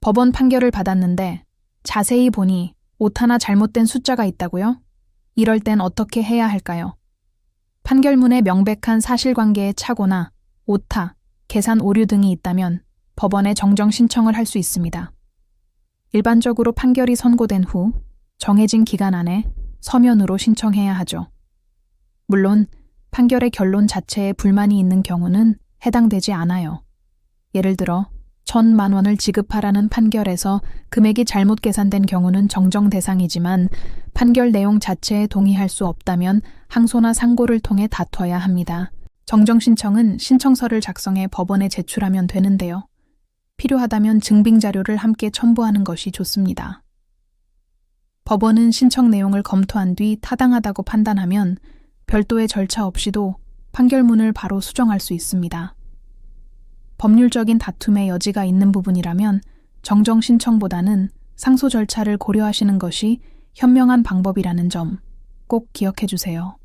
법원 판결을 받았는데 자세히 보니 오타나 잘못된 숫자가 있다고요? 이럴 땐 어떻게 해야 할까요? 판결문에 명백한 사실관계의 착오나 오타, 계산 오류 등이 있다면 법원에 정정 신청을 할 수 있습니다. 일반적으로 판결이 선고된 후 정해진 기간 안에 서면으로 신청해야 하죠. 물론 판결의 결론 자체에 불만이 있는 경우는 해당되지 않아요. 예를 들어 천만 원을 지급하라는 판결에서 금액이 잘못 계산된 경우는 정정 대상이지만 판결 내용 자체에 동의할 수 없다면 항소나 상고를 통해 다퉈야 합니다. 정정 신청은 신청서를 작성해 법원에 제출하면 되는데요. 필요하다면 증빙 자료를 함께 첨부하는 것이 좋습니다. 법원은 신청 내용을 검토한 뒤 타당하다고 판단하면 별도의 절차 없이도 판결문을 바로 수정할 수 있습니다. 법률적인 다툼의 여지가 있는 부분이라면 정정 신청보다는 상소 절차를 고려하시는 것이 현명한 방법이라는 점 꼭 기억해 주세요.